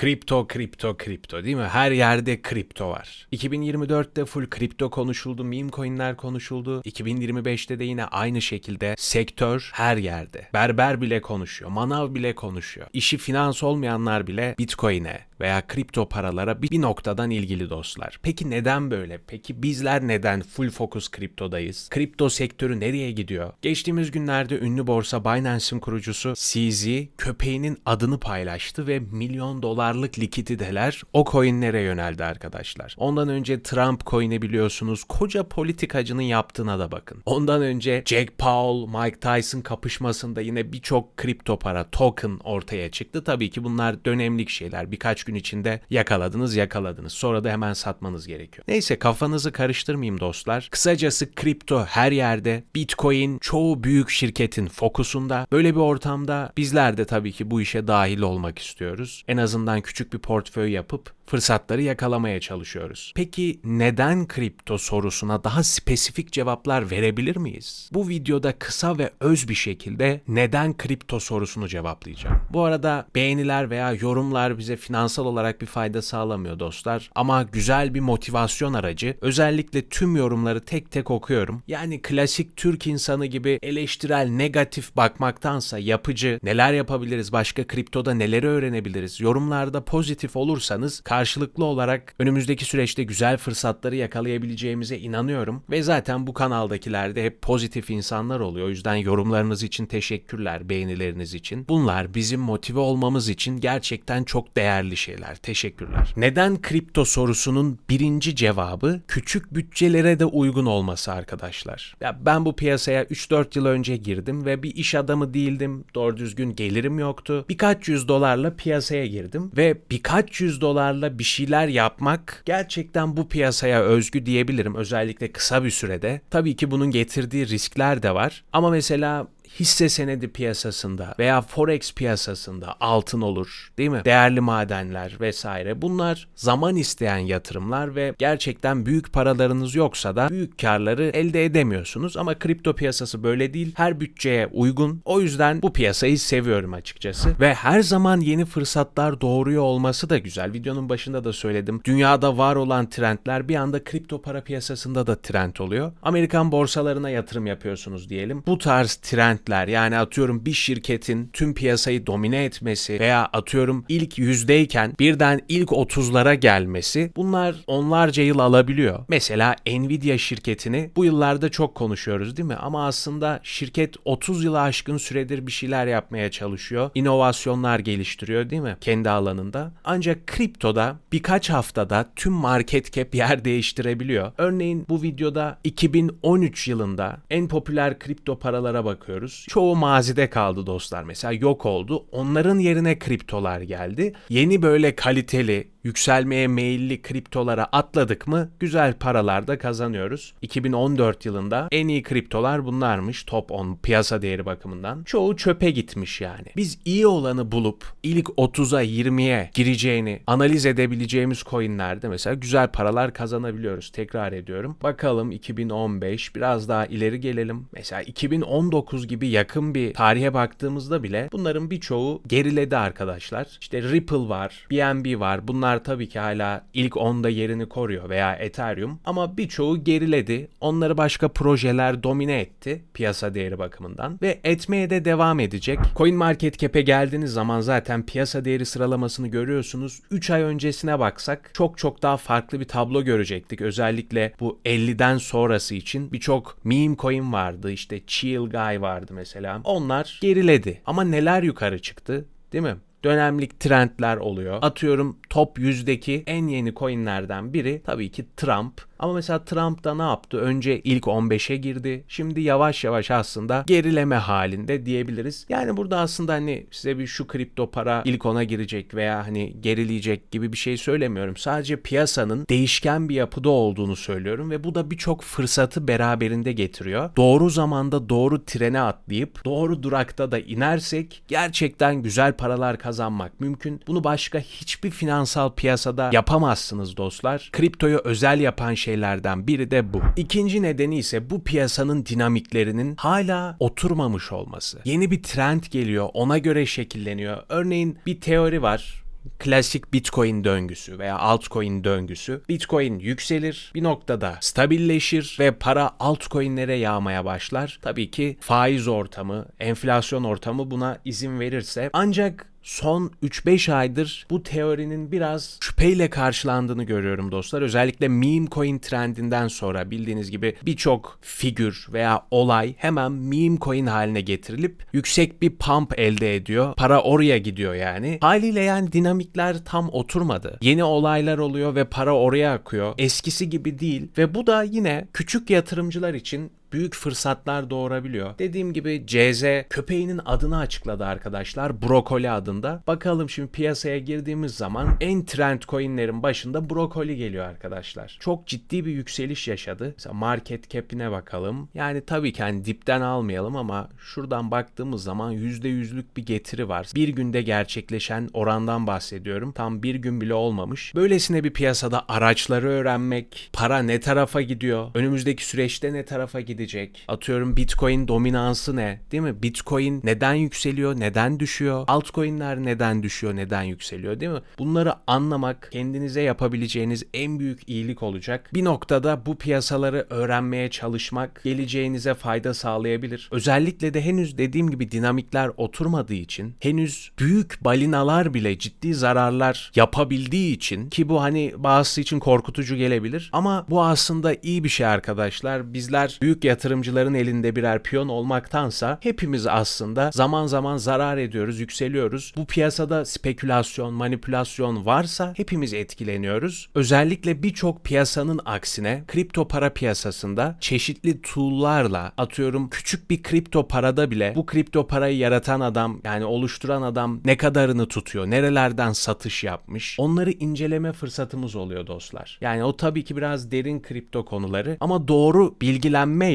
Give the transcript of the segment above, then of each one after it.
Kripto, kripto, kripto değil mi? Her yerde kripto var. 2024'te full kripto konuşuldu, meme coinler konuşuldu. 2025'te de yine aynı şekilde sektör her yerde. Berber bile konuşuyor, manav bile konuşuyor. İşi finans olmayanlar bile Bitcoin'e veya kripto paralara bir, noktadan ilgili dostlar. Peki neden böyle? Peki bizler neden full focus kriptodayız? Kripto sektörü nereye gidiyor? Geçtiğimiz günlerde ünlü borsa Binance'in kurucusu CZ köpeğinin adını paylaştı ve milyon dolarlık likiditeler o coinlere yöneldi arkadaşlar. Ondan önce Trump coin'i biliyorsunuz koca politikacının yaptığına da bakın. Ondan önce Jack Paul, Mike Tyson kapışmasında yine birçok kripto para token ortaya çıktı. Tabii ki bunlar dönemlik şeyler. Birkaç gün içinde yakaladınız yakaladınız. Sonra da hemen satmanız gerekiyor. Neyse kafanızı karıştırmayayım dostlar. Kısacası kripto her yerde. Bitcoin çoğu büyük şirketin fokusunda. Böyle bir ortamda bizler de tabii ki bu işe dahil olmak istiyoruz. En azından küçük bir portföy yapıp fırsatları yakalamaya çalışıyoruz. Peki neden kripto sorusuna daha spesifik cevaplar verebilir miyiz? Bu videoda kısa ve öz bir şekilde neden kripto sorusunu cevaplayacağım. Bu arada beğeniler veya yorumlar bize finansal olarak bir fayda sağlamıyor dostlar ama güzel bir motivasyon aracı. Özellikle tüm yorumları tek tek okuyorum. Yani klasik Türk insanı gibi eleştirel, negatif bakmaktansa yapıcı, neler yapabiliriz, başka kriptoda neleri öğrenebiliriz, yorumlarda pozitif olursanız karşılıklı olarak önümüzdeki süreçte güzel fırsatları yakalayabileceğimize inanıyorum. Ve zaten bu kanaldakiler de hep pozitif insanlar oluyor. O yüzden yorumlarınız için teşekkürler, beğenileriniz için. Bunlar bizim motive olmamız için gerçekten çok değerli şeyler. Teşekkürler. Neden kripto sorusunun birinci cevabı küçük bütçelere de uygun olması arkadaşlar. Ya ben bu piyasaya 3-4 yıl önce girdim ve bir iş adamı değildim. Doğru düzgün gelirim yoktu. Birkaç yüz dolarla piyasaya girdim ve birkaç yüz dolarla bir şeyler yapmak gerçekten bu piyasaya özgü diyebilirim. Özellikle kısa bir sürede. Tabii ki bunun getirdiği riskler de var. Ama mesela hisse senedi piyasasında veya forex piyasasında altın olur değil mi? Değerli madenler vesaire bunlar zaman isteyen yatırımlar ve gerçekten büyük paralarınız yoksa da büyük karları elde edemiyorsunuz ama kripto piyasası böyle değil. Her bütçeye uygun. O yüzden bu piyasayı seviyorum açıkçası ve her zaman yeni fırsatlar doğuruyor olması da güzel. Videonun başında da söyledim. Dünyada var olan trendler bir anda kripto para piyasasında da trend oluyor. Amerikan borsalarına yatırım yapıyorsunuz diyelim. Bu tarz trend trendler yani atıyorum bir şirketin tüm piyasayı domine etmesi veya atıyorum ilk yüzdeyken birden ilk 30'lara gelmesi bunlar onlarca yıl alabiliyor. Mesela Nvidia şirketini bu yıllarda çok konuşuyoruz değil mi? Ama aslında şirket 30 yılı aşkın süredir bir şeyler yapmaya çalışıyor. İnovasyonlar geliştiriyor değil mi? Kendi alanında. Ancak kriptoda birkaç haftada tüm market cap yer değiştirebiliyor. Örneğin bu videoda 2013 yılında en popüler kripto paralara bakıyoruz. Çoğu mazide kaldı dostlar mesela yok oldu. Onların yerine kriptolar geldi. Yeni böyle kaliteli, yükselmeye meyilli kriptolara atladık mı güzel paralar da kazanıyoruz. 2014 yılında en iyi kriptolar bunlarmış top 10 piyasa değeri bakımından. Çoğu çöpe gitmiş yani. Biz iyi olanı bulup ilk 30'a 20'ye gireceğini analiz edebileceğimiz coinlerde mesela güzel paralar kazanabiliyoruz. Tekrar ediyorum. Bakalım 2015 biraz daha ileri gelelim. Mesela 2019 gibi yakın bir tarihe baktığımızda bile bunların birçoğu geriledi arkadaşlar. İşte Ripple var, BNB var. Bunlar tabii ki hala ilk 10'da yerini koruyor veya Ethereum ama birçoğu geriledi. Onları başka projeler domine etti piyasa değeri bakımından ve etmeye de devam edecek. CoinMarketCap'e geldiğiniz zaman zaten piyasa değeri sıralamasını görüyorsunuz. 3 ay öncesine baksak çok çok daha farklı bir tablo görecektik. Özellikle bu 50'den sonrası için birçok meme coin vardı. İşte Chill Guy vardı mesela. Onlar geriledi. Ama neler yukarı çıktı? Değil mi? Dönemlik trendler oluyor. Atıyorum top 100'deki en yeni coinlerden biri tabii ki Trump. Ama mesela Trump da ne yaptı? Önce ilk 15'e girdi. Şimdi yavaş yavaş aslında gerileme halinde diyebiliriz. Yani burada aslında hani size bir şu kripto para ilk 10'a girecek veya hani gerileyecek gibi bir şey söylemiyorum. Sadece piyasanın değişken bir yapıda olduğunu söylüyorum ve bu da birçok fırsatı beraberinde getiriyor. Doğru zamanda doğru trene atlayıp doğru durakta da inersek gerçekten güzel paralar kazanmak mümkün. Bunu başka hiçbir finansal piyasada yapamazsınız dostlar. Kriptoyu özel yapan şeylerden biri de bu. İkinci nedeni ise bu piyasanın dinamiklerinin hala oturmamış olması. Yeni bir trend geliyor, ona göre şekilleniyor. Örneğin bir teori var klasik Bitcoin döngüsü veya altcoin döngüsü. Bitcoin yükselir, bir noktada stabilleşir ve para altcoin'lere yağmaya başlar. Tabii ki faiz ortamı, enflasyon ortamı buna izin verirse ancak son 3-5 aydır bu teorinin biraz şüpheyle karşılandığını görüyorum dostlar. Özellikle meme coin trendinden sonra bildiğiniz gibi birçok figür veya olay hemen meme coin haline getirilip yüksek bir pump elde ediyor. Para oraya gidiyor yani. Haliyle yani dinamikler tam oturmadı. Yeni olaylar oluyor ve para oraya akıyor. Eskisi gibi değil ve bu da yine küçük yatırımcılar için büyük fırsatlar doğurabiliyor. Dediğim gibi CZ köpeğinin adını açıkladı arkadaşlar. Brokoli adında. Bakalım şimdi piyasaya girdiğimiz zaman en trend coinlerin başında brokoli geliyor arkadaşlar. Çok ciddi bir yükseliş yaşadı. Mesela market cap'ine bakalım. Yani tabii ki hani dipten almayalım ama şuradan baktığımız zaman %100'lük bir getiri var. Bir günde gerçekleşen orandan bahsediyorum. Tam bir gün bile olmamış. Böylesine bir piyasada araçları öğrenmek, para ne tarafa gidiyor, önümüzdeki süreçte ne tarafa gidecek, atıyorum Bitcoin dominansı ne, değil mi? Bitcoin neden yükseliyor, neden düşüyor, altcoin'ler neden düşüyor, neden yükseliyor, değil mi? Bunları anlamak kendinize yapabileceğiniz en büyük iyilik olacak. Bir noktada bu piyasaları öğrenmeye çalışmak geleceğinize fayda sağlayabilir. Özellikle de henüz dediğim gibi dinamikler oturmadığı için, henüz büyük balinalar bile ciddi zararlar yapabildiği için ki bu hani bazısı için korkutucu gelebilir ama bu aslında iyi bir şey arkadaşlar. Bizler büyük yatırımcıların elinde birer piyon olmaktansa hepimiz aslında zaman zaman zarar ediyoruz, yükseliyoruz. Bu piyasada spekülasyon, manipülasyon varsa hepimiz etkileniyoruz. Özellikle birçok piyasanın aksine kripto para piyasasında çeşitli tool'larla atıyorum küçük bir kripto parada bile bu kripto parayı yaratan adam yani oluşturan adam ne kadarını tutuyor, nerelerden satış yapmış onları inceleme fırsatımız oluyor dostlar. Yani o tabii ki biraz derin kripto konuları ama doğru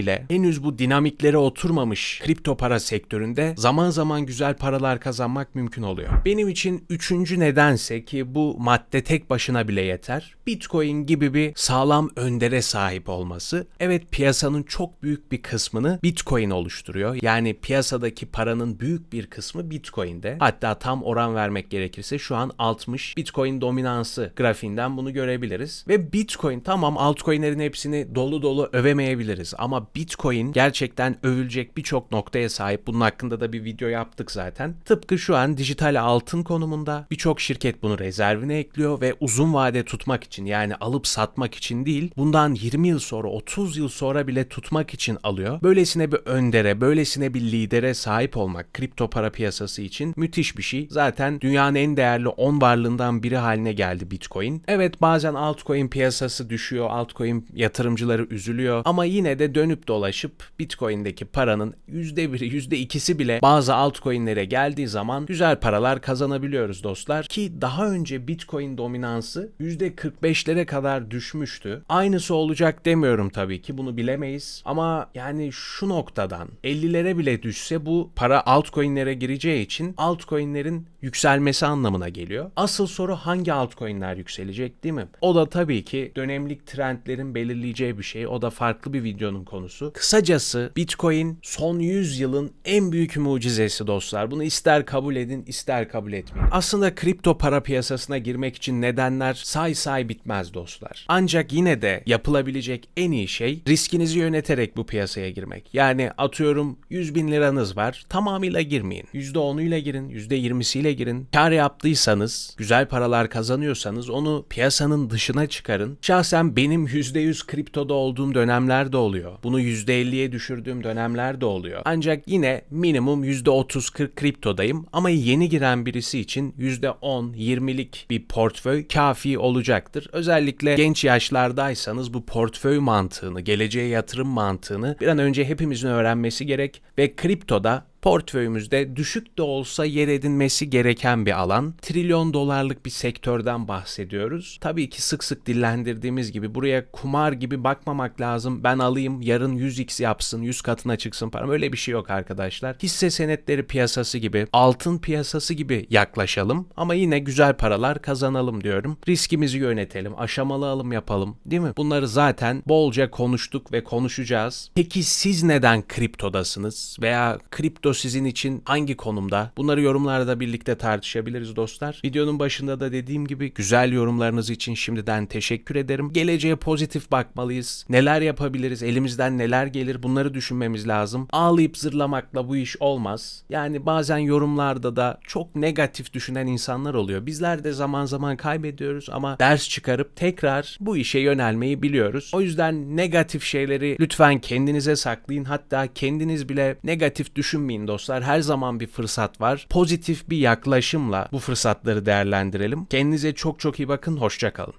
bilgilenmeyle henüz bu dinamiklere oturmamış kripto para sektöründe zaman zaman güzel paralar kazanmak mümkün oluyor. Benim için üçüncü nedense ki bu madde tek başına bile yeter. Bitcoin gibi bir sağlam öndere sahip olması. Evet piyasanın çok büyük bir kısmını Bitcoin oluşturuyor. Yani piyasadaki paranın büyük bir kısmı Bitcoin'de. Hatta tam oran vermek gerekirse şu an 60 Bitcoin dominansı grafiğinden bunu görebiliriz. Ve Bitcoin tamam altcoin'lerin hepsini dolu dolu övemeyebiliriz ama Bitcoin gerçekten övülecek birçok noktaya sahip. Bunun hakkında da bir video yaptık zaten. Tıpkı şu an dijital altın konumunda birçok şirket bunu rezervine ekliyor ve uzun vade tutmak için yani alıp satmak için değil bundan 20 yıl sonra 30 yıl sonra bile tutmak için alıyor. Böylesine bir öndere, böylesine bir lidere sahip olmak kripto para piyasası için müthiş bir şey. Zaten dünyanın en değerli 10 varlığından biri haline geldi Bitcoin. Evet bazen altcoin piyasası düşüyor, altcoin yatırımcıları üzülüyor ama yine de dönüp dolaşıp Bitcoin'deki paranın %1'i, %2'si bile bazı altcoin'lere geldiği zaman güzel paralar kazanabiliyoruz dostlar. Ki daha önce Bitcoin dominansı %45'lere kadar düşmüştü. Aynısı olacak demiyorum tabii ki bunu bilemeyiz ama yani şu noktadan 50'lere bile düşse bu para altcoin'lere gireceği için altcoin'lerin yükselmesi anlamına geliyor. Asıl soru hangi altcoin'ler yükselecek değil mi? O da tabii ki dönemlik trendlerin belirleyeceği bir şey. O da farklı bir videonun konusu. Kısacası Bitcoin son 100 yılın en büyük mucizesi dostlar. Bunu ister kabul edin ister kabul etmeyin. Aslında kripto para piyasasına girmek için nedenler say say bitmez dostlar. Ancak yine de yapılabilecek en iyi şey riskinizi yöneterek bu piyasaya girmek. Yani atıyorum 100 bin liranız var tamamıyla girmeyin. %10'uyla girin, %20'siyle girin. Kar yaptıysanız, güzel paralar kazanıyorsanız onu piyasanın dışına çıkarın. Şahsen benim %100 kriptoda olduğum dönemler de oluyor. Bunu %50'ye düşürdüğüm dönemler de oluyor. Ancak yine minimum %30-40 kriptodayım ama yeni giren birisi için %10-20'lik bir portföy kafi olacaktır. Özellikle genç yaşlardaysanız bu portföy mantığını, geleceğe yatırım mantığını bir an önce hepimizin öğrenmesi gerek ve kriptoda portföyümüzde düşük de olsa yer edinmesi gereken bir alan. Trilyon dolarlık bir sektörden bahsediyoruz. Tabii ki sık sık dillendirdiğimiz gibi buraya kumar gibi bakmamak lazım. Ben alayım yarın 100x yapsın, 100 katına çıksın param. Öyle bir şey yok arkadaşlar. Hisse senetleri piyasası gibi, altın piyasası gibi yaklaşalım ama yine güzel paralar kazanalım diyorum. Riskimizi yönetelim, aşamalı alım yapalım değil mi? Bunları zaten bolca konuştuk ve konuşacağız. Peki siz neden kriptodasınız veya kripto Kripto sizin için hangi konumda? Bunları yorumlarda birlikte tartışabiliriz dostlar. Videonun başında da dediğim gibi güzel yorumlarınız için şimdiden teşekkür ederim. Geleceğe pozitif bakmalıyız. Neler yapabiliriz? Elimizden neler gelir? Bunları düşünmemiz lazım. Ağlayıp zırlamakla bu iş olmaz. Yani bazen yorumlarda da çok negatif düşünen insanlar oluyor. Bizler de zaman zaman kaybediyoruz ama ders çıkarıp tekrar bu işe yönelmeyi biliyoruz. O yüzden negatif şeyleri lütfen kendinize saklayın. Hatta kendiniz bile negatif düşünmeyin dostlar. Her zaman bir fırsat var. Pozitif bir yaklaşımla bu fırsatları değerlendirelim. Kendinize çok çok iyi bakın. Hoşça kalın.